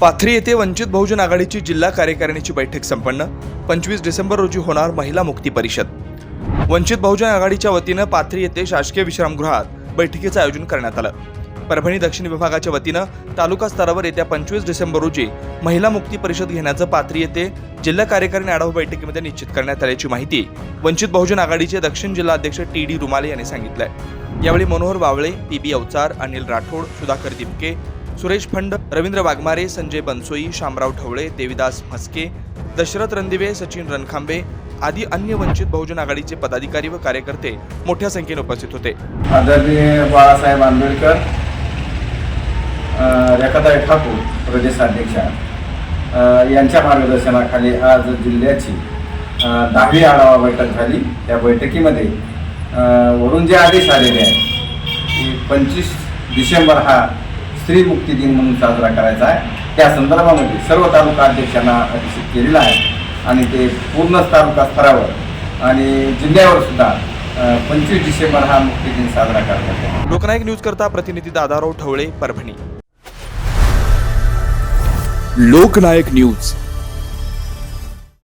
पाथरी येथे वंचित बहुजन आघाडीची जिल्हा कार्यकारिणीची बैठक संपन्न. पंचवीस डिसेंबर रोजी होणार महिला मुक्ती परिषद. वंचित बहुजन आघाडीच्या वतीनं पाथरी येथे शासकीय विश्रामगृहात बैठकीचं आयोजन करण्यात आलं. परभणी दक्षिण विभागाच्या वतीनं तालुका स्तरावर येत्या पंचवीस डिसेंबर रोजी महिला मुक्ती परिषद घेण्याचं पाथरी येथे जिल्हा कार्यकारिणी आढावा बैठकीमध्ये निश्चित करण्यात आल्याची माहिती वंचित बहुजन आघाडीचे दक्षिण जिल्हा अध्यक्ष टी डी रुमाले यांनी सांगितलंय. यावेळी मनोहर वावळे पी बी अवचार अनिल राठोड सुधाकर दिपके सुरेश फंड रवींद्र वाघमारे संजय बनसोई शामराव ढवळे देविदास म्हस्के दशरथ रणदिवे सचिन रणखांबे आदी अन्य वंचित बहुजन आघाडीचे पदाधिकारी व कार्यकर्ते मोठ्या संख्येने उपस्थित होते. आदरणीय बाळासाहेब आंबेडकर रेखाताई ठाकूर प्रदेशाध्यक्षा यांच्या मार्गदर्शनाखाली आज जिल्ह्याची दहावी आढावा बैठक झाली. त्या बैठकीमध्ये वरून जे आदेश आलेले आहेत की पंचवीस डिसेंबर हा स्त्री मुक्ती दिन म्हणून साजरा करायचा आहे. त्या संदर्भामध्ये सर्व तालुका अध्यक्षांना अभिषेक केलेला आहे आणि ते पूर्ण तालुका स्तरावर आणि जिल्ह्यावर सुद्धा पंचवीस डिसेंबर हा मुक्ती दिन साजरा करण्यात येतो लोकनायक न्यूज करता प्रतिनिधी दादाराव ढवळे परभणी. लोकनायक न्यूज.